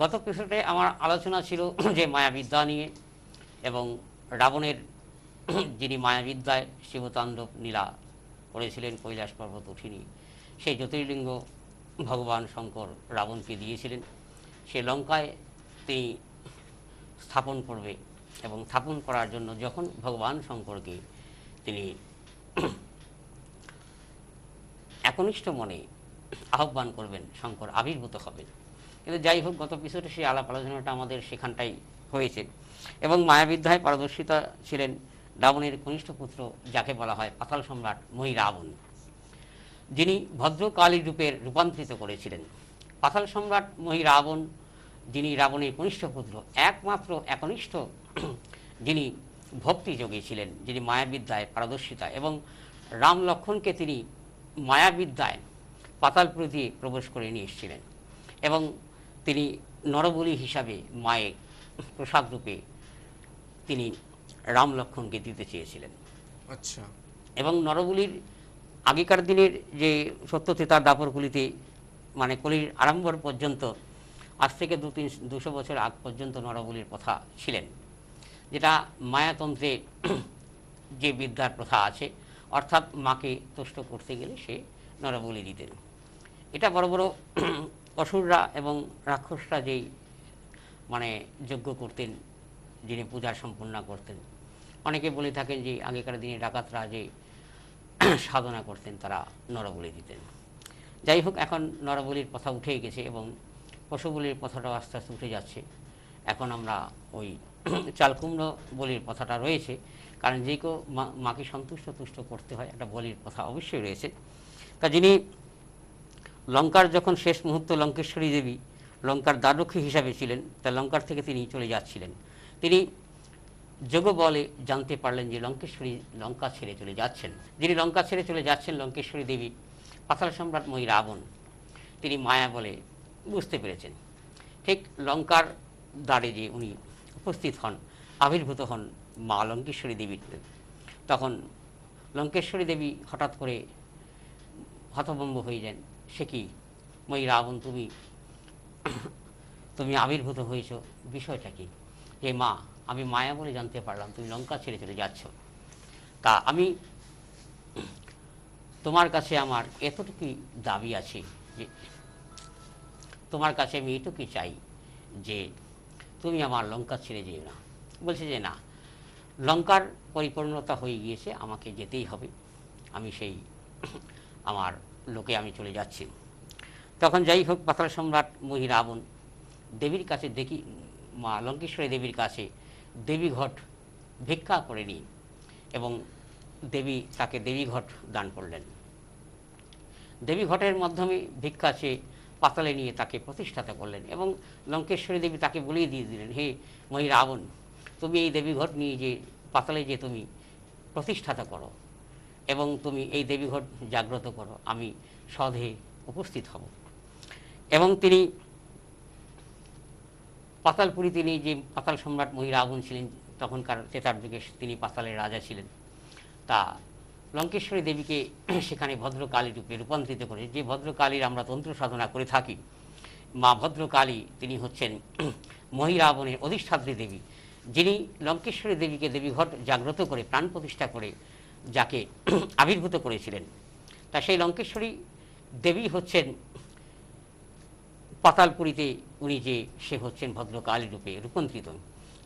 গত এপিসোডে আমার আলোচনা ছিল যে মায়াবিদ্যা নিয়ে এবং রাবণের যিনি মায়াবিদ্যায় শিবতাণ্ডব নীলা করেছিলেন, কৈলাস পর্বত উঠিনি, সেই জ্যোতির্লিঙ্গ ভগবান শঙ্কর রাবণকে দিয়েছিলেন। সে লঙ্কায় তিনি স্থাপন করবে এবং স্থাপন করার জন্য যখন ভগবান শঙ্করকে তিনি একনিষ্ঠ মনে আহ্বান করবেন, শঙ্কর আবির্ভূত হবেন। কিন্তু যাই হোক, গত পিছনে সেই আলাপ আলোচনাটা আমাদের সেখানটাই হয়েছে। এবং মায়াবিদ্যায় পারদর্শিতা ছিলেন রাবণের কনিষ্ঠ পুত্র, যাকে বলা হয় পাতাল সম্রাট মহি রাবণ যিনি ভদ্রকালী রূপের রূপান্তরিত করেছিলেন। পাতাল সম্রাট মহি রাবণ যিনি রাবণের কনিষ্ঠ পুত্র, একমাত্র একনিষ্ঠ যিনি ভক্তি যোগী ছিলেন, যিনি মায়াবিদ্যায় পারদর্শিতা এবং রাম লক্ষণকে তিনি মায়াবিদ্যায় পাতালপুরে দিয়ে প্রবেশ করে নিয়ে এসেছিলেন। এবং তিনি নরবলি হিসাবে মায়ের প্রসাদ রূপে তিনি রাম লক্ষণকে দিতে চেয়েছিলেন। আচ্ছা। এবং নরবলির আগেকার দিনের যে সত্যতেতার দাপরগুলিতে মানে কলির আরম্ভর পর্যন্ত আজ থেকে দু তিন দুশো বছর আগ পর্যন্ত নরবলির প্রথা ছিলেন। যেটা মায়াতন্ত্রে যে বিদ্যার প্রথা আছে অর্থাৎ মাকে তুষ্ট করতে গেলে সে নরবলি দিতেন। এটা বড় বড় অসুররা এবং রাক্ষসরা যেই মানে যজ্ঞ করতেন, যিনি পূজা সম্পন্ন করতেন। অনেকে বলে থাকেন যে আগেকার দিনে ডাকাতরা যে সাধনা করতেন, তারা নরবলি দিতেন। যাই হোক, এখন নরবলির কথা উঠে গেছে এবং পশুবলির কথাটাও আস্তে আস্তে উঠে যাচ্ছে। এখন আমরা ওই চালকুম্ড বলির কথাটা রয়েছে। কারণ যে কেউ মাকে সন্তুষ্ট তুষ্ট করতে হয়, একটা বলির কথা অবশ্যই রয়েছে। তা যিনি লঙ্কার যখন শেষ মুহূর্ত লঙ্কেশ্বরী দেবী, লঙ্কার দ্বারক্ষী হিসাবে ছিলেন, তা লঙ্কার থেকে তিনি চলে যাচ্ছিলেন। তিনি যোগ বলে জানতে পারলেন যে লঙ্কেশ্বরী লঙ্কা ছেড়ে চলে যাচ্ছেন। যিনি লঙ্কা ছেড়ে চলে যাচ্ছেন লঙ্কেশ্বরী দেবী, পাতাল সম্রাট মই রাবণ, তিনি মায়া বলে বুঝতে পেরেছেন। ঠিক লঙ্কার দ্বারে যে উনি উপস্থিত হন, আবির্ভূত হন মা লঙ্কেশ্বরী দেবীর। তখন লঙ্কেশ্বরী দেবী হঠাৎ করে হতভম্ব হয়ে যান। সে কি? মই রাবণ, তুমি তুমি আবির্ভূত হয়েছ। বিষয়টা কি? যে মা, আমি মায়া বলে জানতে পারলাম, তুমি লঙ্কা ছেড়ে চলে যাচ্ছ। তা আমি তোমার কাছে আমার এতটুকুই দাবি আছে যে, তোমার কাছে আমি এটুকুই চাই যে, তুমি আমার লঙ্কা ছেড়ে যেও না। বলছে যে না, লঙ্কার পরিপূর্ণতা হয়ে গিয়েছে, আমাকে যেতেই হবে। আমি সেই আমার লোকে আমি চলে যাচ্ছি। তখন যাই হোক, পাতাল সম্রাট মহি রাবণ দেবীর কাছে দেখি, মা লঙ্কেশ্বরী দেবীর কাছে দেবী ঘট ভিক্ষা করে নিই এবং দেবী তাকে দেবী ঘট দান করলেন। দেবী ঘটের মাধ্যমে ভিক্ষা চেয়ে পাতালে নিয়ে তাকে প্রতিষ্ঠাতা করলেন এবং লঙ্কেশ্বরী দেবী তাকে বলেই দিয়ে দিলেন, হে মহি রাবণ তুমি এই দেবী ঘট নিয়ে যে পাতালে যে তুমি প্রতিষ্ঠাতা করো এবং তুমি এই দেবী ঘট জাগ্রত করো, আমি সধে উপস্থিত হব। এবং তিনি পাতালপুরী তিনি যে পাতাল সম্রাট মহি রাবণ ছিলেন, তখনকার তেতার যুগে তিনি পাতালের রাজা ছিলেন, তা লঙ্কেশ্বরী দেবীকে সেখানে ভদ্রকালী রূপে রূপান্তরিত করে, যে ভদ্রকালীর আমরা তন্ত্র সাধনা করে থাকি, মা ভদ্রকালী তিনি হচ্ছেন মহিরাবণের অধিষ্ঠাত্রী দেবী, যিনি লঙ্কেশ্বরী দেবীকে দেবীঘট জাগ্রত করে, প্রাণ প্রতিষ্ঠা করে যাকে আবির্ভূত করেছিলেন। তা সেই লঙ্কেশ্বরী দেবী হচ্ছেন, পাতালপুরীতে উনি যে সে হচ্ছেন ভদ্রকালী রূপে রূপান্তরিত।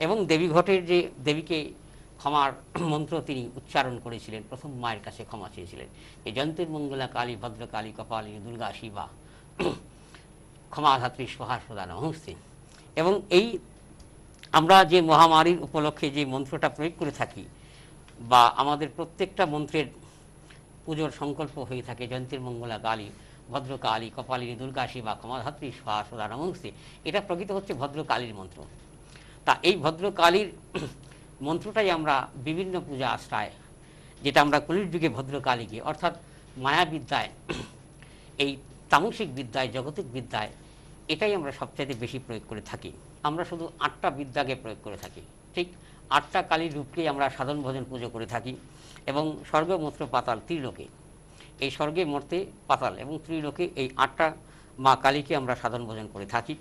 এবং দেবীঘটের যে দেবীকে ক্ষমার মন্ত্র তিনি উচ্চারণ করেছিলেন, প্রথম মায়ের কাছে ক্ষমা চেয়েছিলেন। এই জয়ন্তীর মঙ্গলা কালী, ভদ্রকালী, কপালী, দুর্গা, শিবা ক্ষমাধাত্রী সোহার সদা নমস্তে। এবং এই আমরা যে মহামারীর উপলক্ষে যে মন্ত্রটা প্রয়োগ করে থাকি বা আমাদের প্রত্যেকটা মন্ত্রের পুজোর সংকল্প হয়ে থাকে, জয়ন্তীর মঙ্গলা কালী, ভদ্রকালী, কপালিনী দুর্গাশী বা ক্ষমাধাত্রী সোহা সদা এটা প্রকৃত হচ্ছে ভদ্রকালীর মন্ত্র। তা এই ভদ্রকালীর মন্ত্রটাই আমরা বিভিন্ন পূজা আশ্রয়, যেটা আমরা কলির যুগে ভদ্রকালীকে অর্থাৎ মায়াবিদ্যায়, এই তামসিক বিদ্যায়, জগতিক বিদ্যায়, এটাই আমরা সবচাইতে বেশি প্রয়োগ করে থাকি। আমরা শুধু আটটা বিদ্যাকে প্রয়োগ করে থাকি, ঠিক? আটটা কালীর রূপকেই আমরা সাধন ভজন পুজো করে থাকি এবং স্বর্গ স্বর্গমূত্র পাতাল ত্রিলোকে। এই স্বর্গে মর্তে পাতাল এবং ত্রিলোকে এই আটটা মা কালীকে আমরা সাধন ভজন করে থাকি।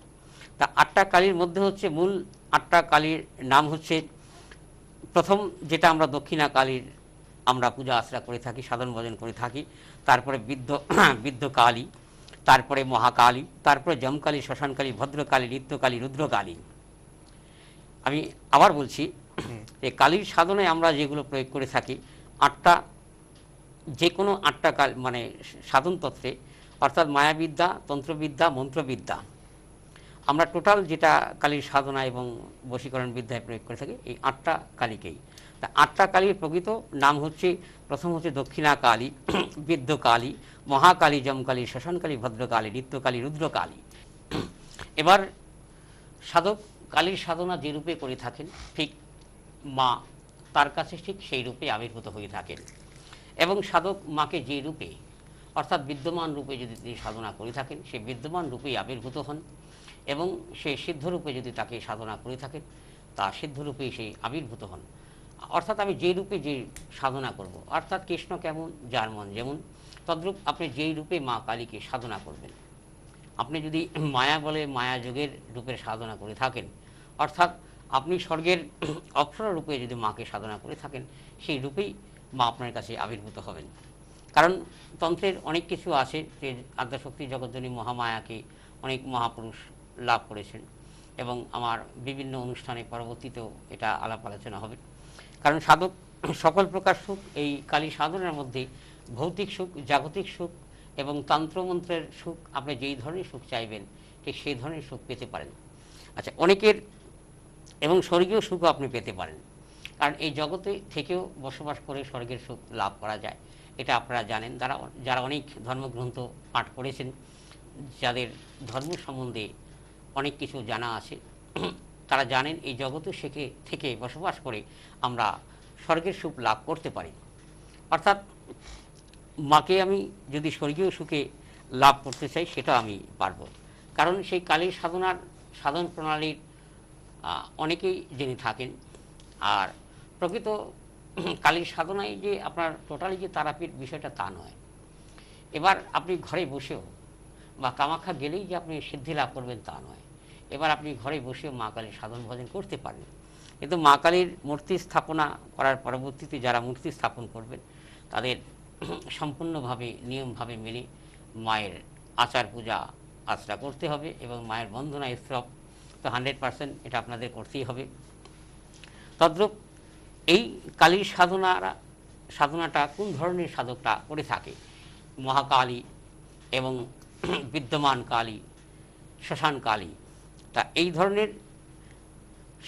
তা আটটা কালীর মধ্যে হচ্ছে মূল আটটা কালীর নাম হচ্ছে প্রথম যেটা আমরা দক্ষিণা কালীর আমরা পূজা আশ্রা করে থাকি, সাধন ভজন করে থাকি। তারপরে বৃদ্ধ বৃদ্ধ কালী, তারপরে মহাকালী, তারপরে জমকালী শ্মশানকালী, ভদ্রকালী, নিত্যকালী, রুদ্রকালী। আমি আবার বলছি যে কালীর সাধনায় আমরা যেগুলো প্রয়োগ করে থাকি, আটটা যে কোনো আটটা কাল মানে সাধন তত্ত্বে, অর্থাৎ মায়াবিদ্যা, তন্ত্রবিদ্যা, মন্ত্রবিদ্যা, আমরা টোটাল যেটা কালীর সাধনা এবং বশীকরণ বিদ্যায় প্রয়োগ করে থাকি, এই আটটা কালীকেই। তা আটটা কালীর প্রকৃত নাম হচ্ছে, প্রথম হচ্ছে দক্ষিণা কালী, বৃদ্ধ কালী, মহাকালী জমকালী শ্মশানকালী ভদ্রকালী, নিত্যকালী, রুদ্রকালী। এবার সাধক কালীর সাধনা যে রূপে করে থাকেন, ঠিক মা, তার কাছে ঠিক সেই রূপে আবির্ভূত হয়ে থাকেন। এবং সাধক মাকে যে রূপে, অর্থাৎ বিদ্যমান রূপে যদি তিনি সাধনা করে থাকেন, সে বিদ্যমান রূপেই আবির্ভূত হন এবং সে সিদ্ধরূপে যদি তাকে সাধনা করে থাকেন, তা সিদ্ধরূপেই সেই আবির্ভূত হন। অর্থাৎ আমি যে রূপে যে সাধনা করব, অর্থাৎ কৃষ্ণ কেমন, যার মন যেমন, তদ্রূপ আপনি যেই রূপে মা কালীকে সাধনা করবেন। আপনি যদি মায়া বলে মায়া যোগের রূপের সাধনা করে থাকেন, অর্থাৎ আপনি স্বর্গের অপ্সরা রূপে যদি মাকে সাধনা করে থাকেন, সেই রূপেই মা আপনার কাছে আবির্ভূত হবেন। কারণ তন্ত্রের অনেক কিছু আছে, যে আদ্যাশক্তি জগৎজনী মহামায়াকে অনেক মহাপুরুষ লাভ করেছেন এবং আমার বিভিন্ন অনুষ্ঠানে পরবর্তীতেও এটা আলাপ আলোচনা হবে। কারণ সাধক সকল প্রকার সুখ এই কালী সাধনার মধ্যে ভৌতিক সুখ, জাগতিক সুখ এবং তন্ত্রমন্ত্রের সুখ, আপনি যেই ধরনের সুখ চাইবেন, ঠিক সেই ধরনের সুখ পেতে পারেন। আচ্ছা অনেকের এবং স্বর্গীয় সুখও আপনি পেতে পারেন। কারণ এই জগতে থেকেও বসবাস করে স্বর্গের সুখ লাভ করা যায়। এটা আপনারা জানেন। যারা যারা অনেক ধর্মগ্রন্থ পাঠ করেছেন, যাদের ধর্ম সম্বন্ধে অনেক কিছু জানা আছে, তারা জানেন এই জগতে থেকে থেকে বসবাস করে আমরা স্বর্গের সুখ লাভ করতে পারি। অর্থাৎ মাকে আমি যদি স্বর্গীয় সুখে লাভ করতে চাই, সেটা আমি পারব। কারণ সেই কালীর সাধনার সাধন প্রণালীর অনেকেই জেনে থাকেন। আর প্রকৃত কালীর সাধনায় যে আপনার টোটালি যে তারাপীঠ বিষয়টা তা নয়। এবার আপনি ঘরে বসেও বা কামাখ্যা গেলেই যে আপনি সিদ্ধি লাভ করবেন তা নয়। এবার আপনি ঘরে বসেও মা কালীর সাধন ভজন করতে পারেন। কিন্তু মা কালীর মূর্তি স্থাপনা করার পরবর্তীতে যারা মূর্তি স্থাপন করবেন, তাদের সম্পূর্ণভাবে, নিয়মভাবে মেনে মায়ের আচার পূজা আচরা করতে হবে এবং মায়ের বন্দনা স্তব তো হান্ড্রেড পার্সেন্ট এটা আপনাদের করতেই হবে। তদ্রূপ এই কালীর সাধনারা, সাধনাটা কোন ধরনের সাধকটা করে থাকে? মহাকালী এবং বিদ্যমান কালী, শ্মশান কালী, তা এই ধরনের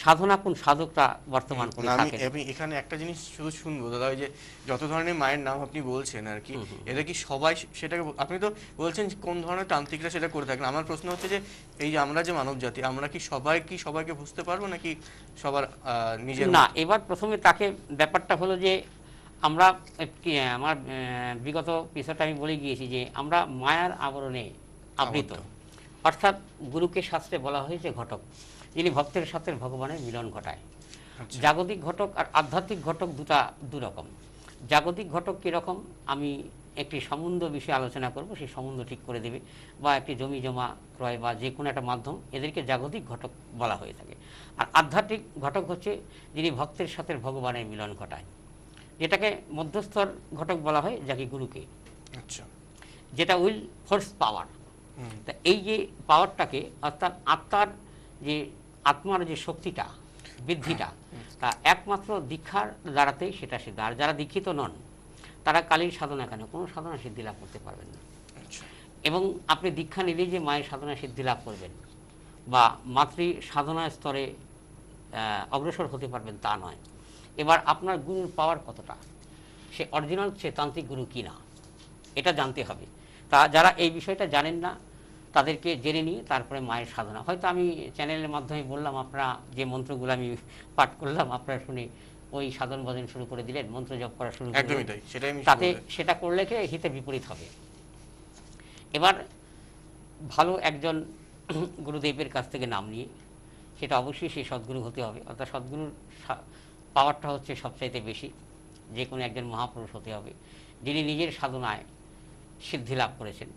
সাধনা কোন সাধকটা বর্তমান করে থাকেন? আমি এখানে একটা জিনিস শুধু শুনব দাদা ওই যে যত ধরনের মায়ের নাম আপনি বলছেন আর কি। এটা কি সবাই সেটাকে আপনি তো বলছেন কোন ধরনের তান্ত্রিকরা সেটা করে থাকেন আমার প্রশ্ন হচ্ছে যে এই যে আমরা যে মানব জাতি আমরা কি সবাই কি সবাইকে বুঝতে পারব নাকি সবার নিজের না এবার প্রথমে তাকে ব্যাপারটা হলো যে আমরা কি, আমার বিগত পিছটা আমি বলে গিয়েছি যে আমরা মায়ার আবরণে আবৃত। অর্থাৎ গুরুকে শাস্ত্রে বলা হয়েছে ঘটক। যিনি ভক্তের সাথে ভগবানের মিলন ঘটায়। আচ্ছা। জাগতিক ঘটক আর আধ্যাত্মিক ঘটক দুটা দুরকম। জাগতিক ঘটক কীরকম আমি একটি সম্বন্ধ বিষয়ে আলোচনা করব সেই সম্বন্ধ ঠিক করে দেবে বা একটি জমি জমা ক্রয় বা যে কোনো একটা মাধ্যম এদেরকে জাগতিক ঘটক বলা হয়ে থাকে। আর আধ্যাত্মিক ঘটক হচ্ছে যিনি ভক্তের সাথে ভগবানের মিলন ঘটায়। যেটাকে মধ্যস্থর ঘটক বলা হয় যাকে গুরুকে। আচ্ছা। যেটা উইল ফোর্স পাওয়ার। তা এই যে পাওয়ারটাকে অর্থাৎ আত্মার যে আত্মার যে শক্তিটা বৃদ্ধিটা তা একমাত্র দীক্ষার দ্বারাতেই সেটা সিদ্ধ আর যারা দীক্ষিত নন তারা কালীর সাধনা কেন? কোনো সাধনা সিদ্ধি লাভ করতে পারবেন না। আচ্ছা। এবং আপনি দীক্ষা নিলেই যে মায়ের সাধনা সিদ্ধি লাভ করবেন বা মাতৃ সাধনা স্তরে অগ্রসর হতে পারবেন তা নয়। এবার আপনার গুরুর পাওয়ার কতটা? সে অরিজিনাল সে তান্ত্রিক গুরু কি না? এটা জানতে হবে। তা যারা এই বিষয়টা জানেন না তাদেরকে জেনে নিয়ে তারপরে মায়ের সাধনা। হয়তো আমি চ্যানেলের মাধ্যমে বললাম আপনারা যে মন্ত্রগুলো আমি পাঠ করলাম আপনারা শুনে ওই সাধন ভজন শুরু করে দিলেন মন্ত্র জপ করা শুরু একদমই তাই সেটাই তাতে সেটা করলে কি হিতে বিপরীত হবে? এবার ভালো একজন গুরুদেবের কাছ থেকে নাম নিয়ে সেটা অবশ্যই সেই সদ্গুরু হতে হবে। অর্থাৎ সদ্গুরুর পাওয়ারটা হচ্ছে সবচাইতে বেশি। যে কোনো একজন মহাপুরুষ হতে হবে। যিনি নিজের সাধনায় সিদ্ধি লাভ করেছেন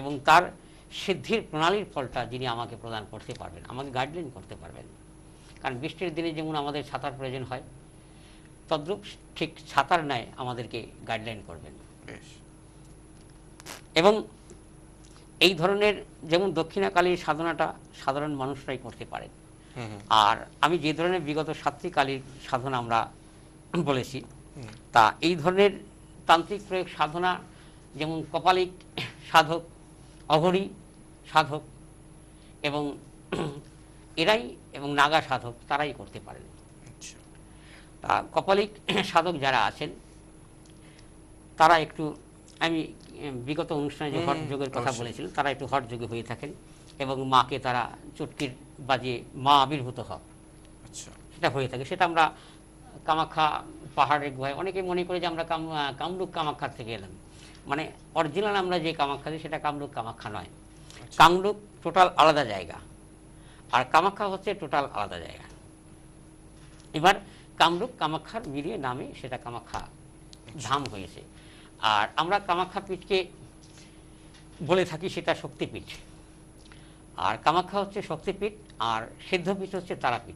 এবং তার সিদ্ধির প্রণালীর ফলটা যিনি আমাকে প্রদান করতে পারবেন আমাকে গাইডলাইন করতে পারবেন। কারণ বৃষ্টির দিনে যেমন আমাদের ছাতার প্রয়োজন হয় তদ্রূপ ঠিক ছাতার ন্যায় আমাদেরকে গাইডলাইন করবেন। এবং এই ধরনের যেমন দক্ষিণাকালীর সাধনাটা সাধারণ মানুষরাই করতে পারেন। আর আমি যে ধরনের বিগত সাতটি কালীর সাধনা আমরা বলেছি তা এই ধরনের তান্ত্রিক প্রয়োগ সাধনা যেমন কপালিক সাধক অঘরী সাধক এবং এরাই এবং নাগা সাধক তারাই করতে পারেন। আচ্ছা। তা কপালিক সাধক যারা আছেন তারা একটু আমি বিগত অনুষ্ঠানে যে হুম, হট যোগের কথা। বলেছিলাম তারা একটু হট যোগে হয়ে থাকেন এবং মাকে তারা চুটকির বাজে মা আবির্ভূত হন। আচ্ছা। সেটা হয়ে থাকে। সেটা আমরা কামাখ্যা পাহাড়ের গুহায় অনেকে মনে করে যে আমরা কামরূপ কামাখ্যার থেকে এলাম। মানে অরিজিনাল আমরা যে কামাখ্যা দিই সেটা কামরূপ কামাখ্যা নয়। কামরূপ টোটাল আলাদা জায়গা আর কামাখ্যা হচ্ছে টোটাল আলাদা জায়গা। এবার কামরূপ কামাখ্যার মিলিয়ে নামে সেটা কামাখ্যা ধাম হয়েছে। আর আমরা কামাখ্যা পীঠকে বলে থাকি সেটা শক্তিপীঠ। আর কামাখ্যা হচ্ছে শক্তিপীঠ আর সিদ্ধপীঠ হচ্ছে তারাপীঠ।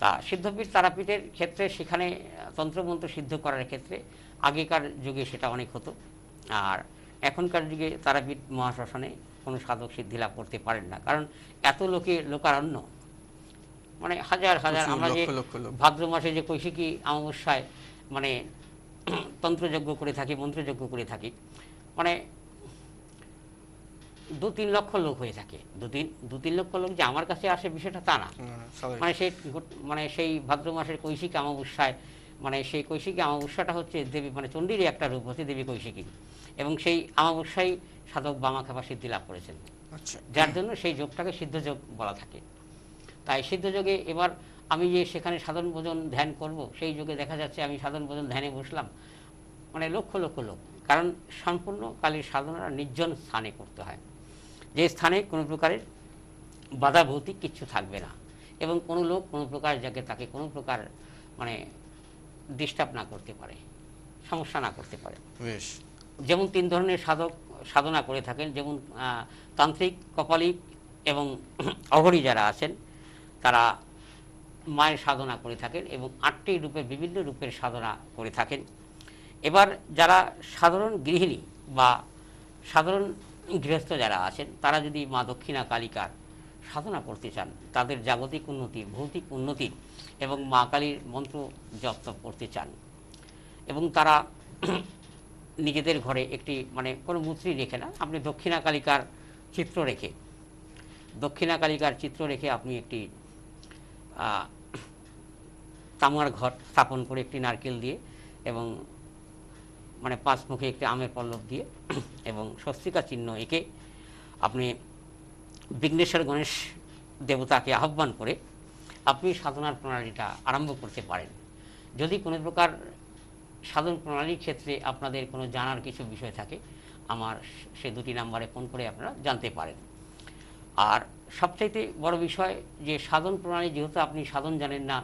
তা সিদ্ধপীঠ তারাপীঠের ক্ষেত্রে সেখানে তন্ত্রমন্ত্র সিদ্ধ করার ক্ষেত্রে আগেকার যুগে সেটা অনেক হতো। আর এখনকার যুগে তারাপীঠ মহাশ্মশানে কোনো সাধক সিদ্ধি লাভ করতে পারেন না? কারণ এত লোকে লোকারণ্য। মানে হাজার হাজার আমরা যে। ভাদ্র মাসে যে কৈশিকী অমাবস্যায় মানে তন্ত্রযজ্ঞ করে থাকি মন্ত্রযজ্ঞ করে থাকি মানে দু তিন লক্ষ লোক হয়ে থাকে। দু তিন দু তিন লক্ষ লোক যে আমার কাছে আসে বিষয়টা তা না। মানে সেই মানে সেই ভাদ্র মাসের কৈশিক অমাবস্যায় মানে সেই কৈশিকী অমাবস্যাটা হচ্ছে দেবী মানে চণ্ডীরই একটা রূপ হচ্ছে দেবী কৈশিকী এবং সেই অমাবস্যায় সাধক বামা খাবার সিদ্ধি লাভ করেছেন। আচ্ছা। যার জন্য সেই যোগটাকে সিদ্ধযোগ বলা থাকে। তাই সিদ্ধযোগে এবার আমি যে সেখানে সাধন ভোজন ধ্যান করব সেই যুগে দেখা যাচ্ছে আমি সাধন ভোজন ধ্যানে বসলাম। মানে লক্ষ লক্ষ লোক। কারণ সম্পূর্ণ কালীর সাধনাটা নির্জন স্থানে করতে হয়। যে স্থানে কোনো প্রকারের বাধা ভৌতিক কিচ্ছু থাকবে না। এবং কোনো লোক কোনো প্রকার যাকে তাকে কোনো প্রকার মানে ডিস্টার্ব না করতে পারে। সমস্যা না করতে পারে। বেশ। যেমন তিন ধরনের সাধক, সাধনা করে থাকেন, যেমন তান্ত্রিক, কপালিক এবং অঘরী যারা আছেন, তারা মায়ের সাধনা করে থাকেন এবং আটটি রূপের বিভিন্ন রূপের সাধনা করে থাকেন। এবার যারা সাধারণ গৃহিণী বা সাধারণ গৃহস্থ যারা আছেন, তারা যদি মা দক্ষিণা কালিকার সাধনা করতে চান, তাদের জাগতিক উন্নতি, ভৌতিক উন্নতি এবং মা কালীর মন্ত্র জপ করতে চান এবং তারা নিজেদের ঘরে একটি মানে কোনো মূর্তি রেখে না, আপনি দক্ষিণা কালিকার চিত্র রেখে দক্ষিণা কালিকার চিত্র রেখে আপনি একটি তামার ঘর স্থাপন করে একটি নারকেল দিয়ে এবং মানে পাঁচ মুখে একটি আমের পল্লব দিয়ে এবং স্বস্তিকা চিহ্ন এঁকে আপনি বিঘ্নেশ্বর গণেশ দেবতাকে আহ্বান করে আপনি সাধনার প্রণালীটা আরম্ভ করতে পারেন। যদি কোনো প্রকার সাধন প্রণালীর ক্ষেত্রে আপনাদের কোনো জানার কিছু বিষয় থাকে, আমার সে দুটি নাম্বারে ফোন করে আপনারা জানতে পারেন। আর সবচাইতে বড় বিষয় যে সাধন প্রণালী, যেহেতু আপনি সাধন জানেন না,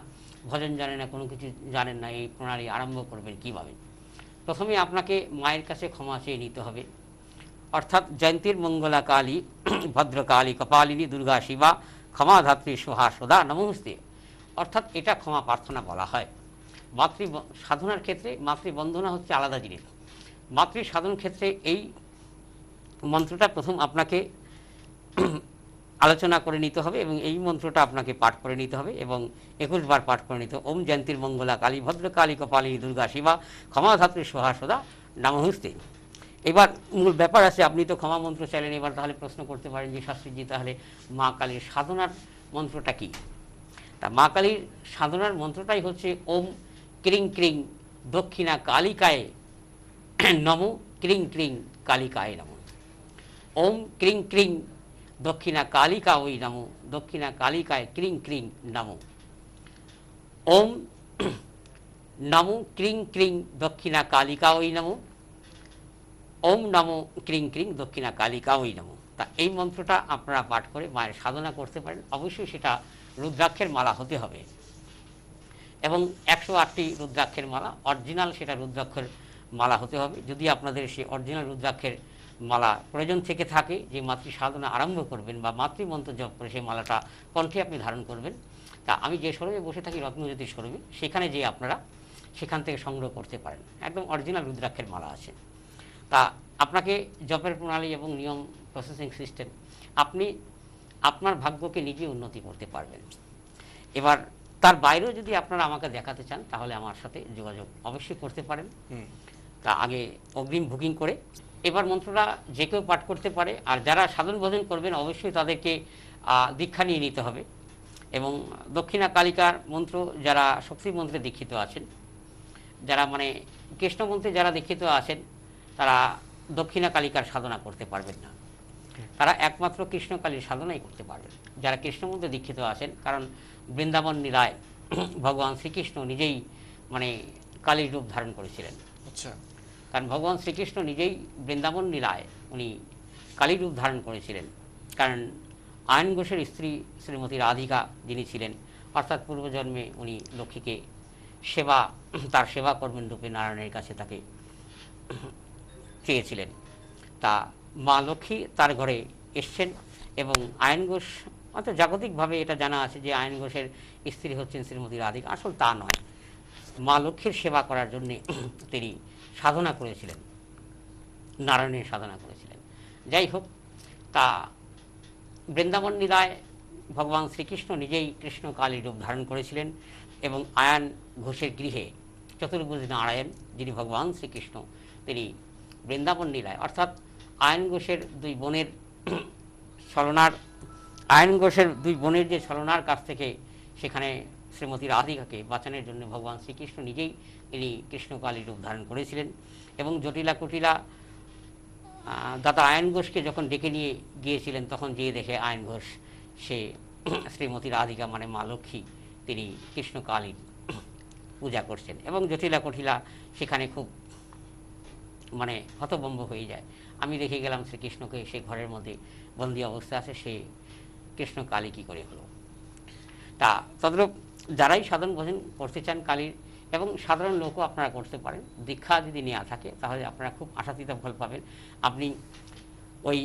ভজন জানেন না, কোনো কিছু জানেন না, এই প্রণালী আরম্ভ করবেন কীভাবে? প্রথমে আপনাকে মায়ের কাছে ক্ষমা চেয়ে নিতে হবে। অর্থাৎ জয়ন্তীর মঙ্গলা কালী ভদ্রকালী, কপালিনী, দুর্গা, শিবা, ক্ষমা ধাত্রী, সোহা, সদা, নমস্তে। অর্থাৎ এটা ক্ষমা প্রার্থনা বলা হয়। মাতৃ সাধনার ক্ষেত্রে মাতৃবন্দনা হচ্ছে আলাদা জিনিস। মাতৃ সাধন ক্ষেত্রে এই মন্ত্রটা প্রথম আপনাকে আলোচনা করে নিতে হবে এবং এই মন্ত্রটা আপনাকে পাঠ করে নিতে হবে এবং একুশ বার পাঠ করে নিতে হবে। ওম জয়ন্তীর মঙ্গলা কালী, ভদ্র কালী, কপালী, দুর্গা শিবা, ক্ষমা ধাত্রী, সোহা, সদা নামহস্তে এবার মূল ব্যাপার আছে, আপনি তো ক্ষমা মন্ত্র চাইলেন, এবার তাহলে প্রশ্ন করতে পারেন যে, শাস্ত্রীজি, তাহলে মা কালীর সাধনার মন্ত্রটা কি? তা মা কালীর সাধনার মন্ত্রটাই হচ্ছে, ওম ক্রিং ক্রিং দক্ষিণা কালিকায় নম, ক্রিং ক্রিং কালিকায় নম। ওম ক্রিং ক্রিং দক্ষিণা কালিকা ওই নম, দক্ষিণা কালিকায় ক্রিং ক্রিং নম। ওম নম, ক্রিং ক্রিং দক্ষিণা কালিকা ওই নম। ওম নম, ক্রিং ক্রিং দক্ষিণা কালিকা ওই নম। তা এই মন্ত্রটা আপনারা পাঠ করে মায়ের সাধনা করতে পারেন। অবশ্যই সেটা রুদ্রাক্ষের মালা হতে হবে। এবং একশো আটটি রুদ্রাক্ষের মালা, অরিজিনাল সেটা রুদ্রাক্ষের মালা হতে হবে। যদি আপনাদের সেই অরিজিনাল রুদ্রাক্ষের মালা প্রয়োজন থেকে থাকে, যে মাতৃ সাধনা আরম্ভ করবেন বা মাতৃমন্ত্র জপ করে সেই মালাটা কণ্ঠে আপনি ধারণ করবেন, তা আমি যে সরবে বসে থাকি রত্নজ্যোতির শোরুমে, সেখানে যে আপনারা সেখান থেকে সংগ্রহ করতে পারেন। একদম অরিজিনাল রুদ্রাক্ষের মালা আছে। তা আপনাকে জপের প্রণালী এবং নিয়ম প্রসেসিং সিস্টেম আপনি আপনার ভাগ্যকে নিজে উন্নতি করতে পারবেন। এবার তার বাইরেও যদি আপনারা আমাকে দেখাতে চান তাহলে আমার সাথে যোগাযোগ অবশ্যই করতে পারেন। তা আগে অগ্রিম বুকিং করে। এবার মন্ত্রটা যে কেউ পাঠ করতে পারে আর যারা সাধন ভোজন করবেন অবশ্যই তাদেরকে দীক্ষা নিয়ে নিতে হবে। এবং দক্ষিণা কালিকার মন্ত্র যারা শক্তি মন্ত্রে দীক্ষিত আছেন যারা মানে কৃষ্ণ মন্ত্রে যারা দীক্ষিত আছেন তারা দক্ষিণা কালিকার সাধনা করতে পারবেন না। তারা একমাত্র কৃষ্ণকালীর সাধনাই করতে পারবেন। যারা কৃষ্ণমন্ত্রে দীক্ষিত আছেন কারণ বৃন্দাবন নীলায় ভগবান শ্রীকৃষ্ণ নিজেই মানে কালীর রূপ ধারণ করেছিলেন। আচ্ছা। কারণ ভগবান শ্রীকৃষ্ণ নিজেই বৃন্দাবন লীলায় উনি কালী রূপ ধারণ করেছিলেন। কারণ আয়ন ঘোষের স্ত্রী শ্রীমতী রাধিকা যিনি ছিলেন অর্থাৎ পূর্বজন্মে উনি লক্ষ্মীকে সেবা তার সেবা কর্মের রূপে নারায়ণের কাছে তাকে চেয়েছিলেন। তা মা লক্ষ্মী তার ঘরে এসছেন এবং আয়ন ঘোষ অর্থাৎ জাগতিকভাবে এটা জানা আছে যে আয়ন ঘোষের স্ত্রী হচ্ছেন শ্রীমতী রাধিকা। আসল তা নয়। মা লক্ষ্মীর সেবা করার জন্যে তিনি সাধনা করেছিলেন। নারায়ণের সাধনা করেছিলেন। যাই হোক, তা বৃন্দাবন লীলায় ভগবান শ্রীকৃষ্ণ নিজেই কৃষ্ণ কালী রূপ ধারণ করেছিলেন এবং আয়ান ঘোষের গৃহে চতুর্ভুজ নারায়ণ, যিনি ভগবান শ্রীকৃষ্ণ, তিনি বৃন্দাবন লীলায় অর্থাৎ আয়ন ঘোষের দুই বোনের ছলনার আয়ন ঘোষের দুই বোনের যে ছলনার কাছ থেকে সেখানে শ্রীমতী রাধিকাকে বাঁচানোর জন্য ভগবান শ্রীকৃষ্ণ নিজেই ইনি কৃষ্ণকালী রূপ ধারণ করেছিলেন এবং জটিলা কুটিলা দাদা আয়ন ঘোষকে যখন ডেকে নিয়ে গিয়েছিলেন তখন যেয়ে দেখে আয়ন ঘোষ, সে শ্রীমতী রাধিকা মানে মা লক্ষ্মী, তিনি কৃষ্ণকালীর পূজা করছেন এবং জটিলা কটিলা সেখানে খুব মানে হতভম্ব হয়ে যায়। আমি দেখে গেলাম শ্রীকৃষ্ণকে সে ঘরের মধ্যে বন্দি অবস্থা আছে, সে কৃষ্ণ কালী কী করে হলো? তা তদ্রূপ যারাই সাধন ভোজন করতে চান কালীর এবং সাধারণ লোকও আপনারা করতে পারেন। দীক্ষা যদি নেওয়া থাকে, তাহলে আপনারা খুব আশাতীত ফল পাবেন। আপনি ওই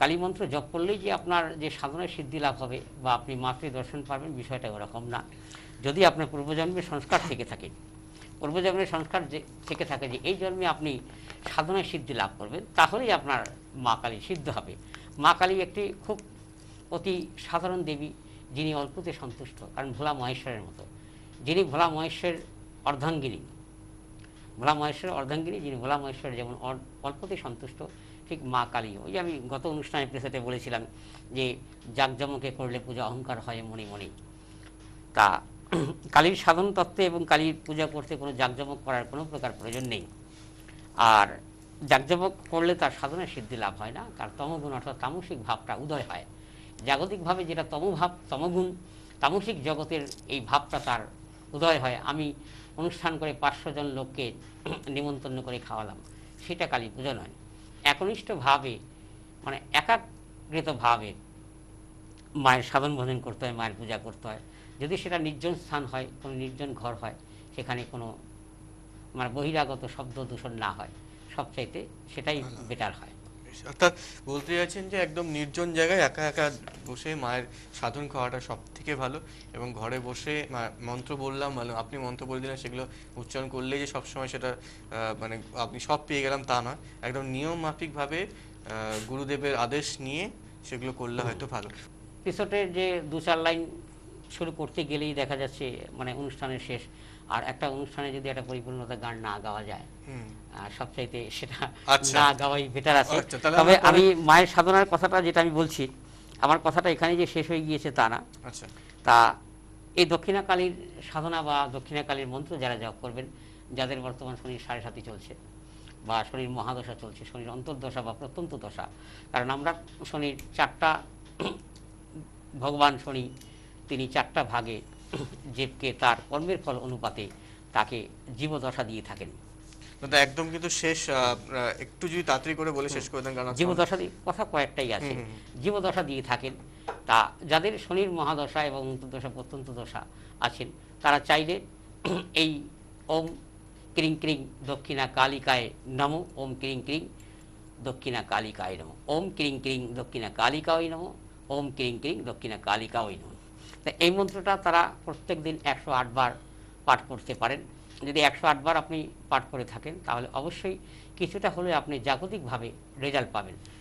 কালী মন্ত্র জপ করলেই যে আপনার যে সাধনায় সিদ্ধি লাভ হবে বা আপনি মাতৃ দর্শন পাবেন, বিষয়টা ওরকম না। যদি আপনার পূর্বজন্মের সংস্কার থেকে থাকে, পূর্বজন্মের সংস্কার যে থেকে থাকে যে এই জন্মে আপনি সাধনায় সিদ্ধি লাভ করবেন, তাহলেই আপনার মা কালী সিদ্ধ হবে। মা কালী একটি খুব অতি সাধারণ দেবী যিনি অল্পতে সন্তুষ্ট, কারণ ভোলা মহেশ্বরের মতো। যিনি ভোলা মহেশ্বর অর্ধাঙ্গিনী, ভোলা মহেশ্বরের অর্ধাঙ্গিনী, যিনি ভোলা মহেশ্বর যেমন অল্পতে সন্তুষ্ট, ঠিক মা কালী। ওই আমি গত অনুষ্ঠানে প্রেসাতে বলেছিলাম যে জাকজমকে করলে পূজা অহংকার হয় মনে মনে। তা কালীর সাধন তত্ত্বে এবং কালীর পূজা করতে কোনো জাকজমক করার কোনো প্রকার প্রয়োজন নেই। আর জাকজমক করলে তার সাধনায় সিদ্ধি লাভ হয় না তার তমগুণ অর্থাৎ তামসিক ভাবটা উদয় হয়। জাগতিকভাবে যেটা তমভাব তমগুণ তামসিক জগতের এই ভাবটা তার উদয় হয়। আমি অনুষ্ঠান করে পাঁচশো জন লোককে নিমন্ত্রণ করে খাওয়ালাম। সেটা কালী পুজো নয়। একনিষ্ঠভাবে মানে একাগ্রিতভাবে মায়ের সাধন ভোজন করতে হয় মায়ের পূজা করতে হয়। যদি সেটা নির্জন স্থান হয় কোনো নির্জন ঘর হয় সেখানে কোনো মানে বহিরাগত শব্দ দূষণ না হয় সবচাইতে সেটাই বেটার হয়। অর্থাৎ বলতে চাইছেন যে একদম নির্জন জায়গায় একা একা বসে মায়ের সাধন খাওয়াটা সব থেকে ভালো এবং ঘরে বসে মন্ত্র বললাম মানে আপনি মন্ত্র বলে দিলেন সেগুলো উচ্চারণ করলেই যে সবসময় সেটা মানে আপনি সব পেয়ে গেলাম তা নয়। একদম নিয়ম মাফিকভাবে গুরুদেবের আদেশ নিয়ে সেগুলো করলে হয়তো ভালো। এপিসোডের যে দু চার লাইন শুরু করতে গেলেই দেখা যাচ্ছে মানে অনুষ্ঠানের শেষ। আর একটা অনুষ্ঠানে যদি একটা পরিপূর্ণতা গান না গাওয়া যায় সবচাইতে সেটা আচ্ছা। না গাওয়াই বেটার আছে। আচ্ছা, তবে আমি মায়ের সাধনার কথাটা যেটা আমি বলছি আমার কথাটা এখানে যে শেষ হয়ে গিয়েছে তা না। আচ্ছা। তা এই দক্ষিণাকালীর সাধনা বা দক্ষিণাকালীর মন্ত্র যারা জপ করবেন যাদের বর্তমান শনির সাড়ে সাতি চলছে বা শনির মহাদশা চলছে শনির অন্তর্দশা বা প্রত্যন্ত দশা কারণ আমরা শনির চারটা ভগবান শনি তিনি চারটা ভাগে জীবকে তার কর্মের ফল অনুপাতে তাকে জীবদশা দিয়ে থাকেন। দাদা একদম কিন্তু শেষ একটু যদি তাড়াতাড়ি করে বলে শেষ করে দেন কারণ জীবদশা দিয়ে কথা কয়েকটাই আছে। জীবদশা দিয়ে থাকেন। তা যাদের শনির মহাদশা এবং অন্তর্দশা প্রত্যন্ত দশা আছেন তারা চাইলে এই ওম ক্রিং ক্রিং দক্ষিণা কালিকায় নমো ওম ক্রিং ক্রিং দক্ষিণা কালিকায় নম ওম ক্রিং ক্রিং দক্ষিণা কালিকায় নম ওম ক্রিং ক্রিং দক্ষিণা কালিকায় নম। তা এই মন্ত্রটা তারা প্রত্যেক দিন একশো আট বার পাঠ করতে পারেন। যদি একশো আটবার আপনি পাঠ করে থাকেন, তাহলে অবশ্যই কিছুটা হলে আপনি জাগতিকভাবে রেজাল্ট পাবেন।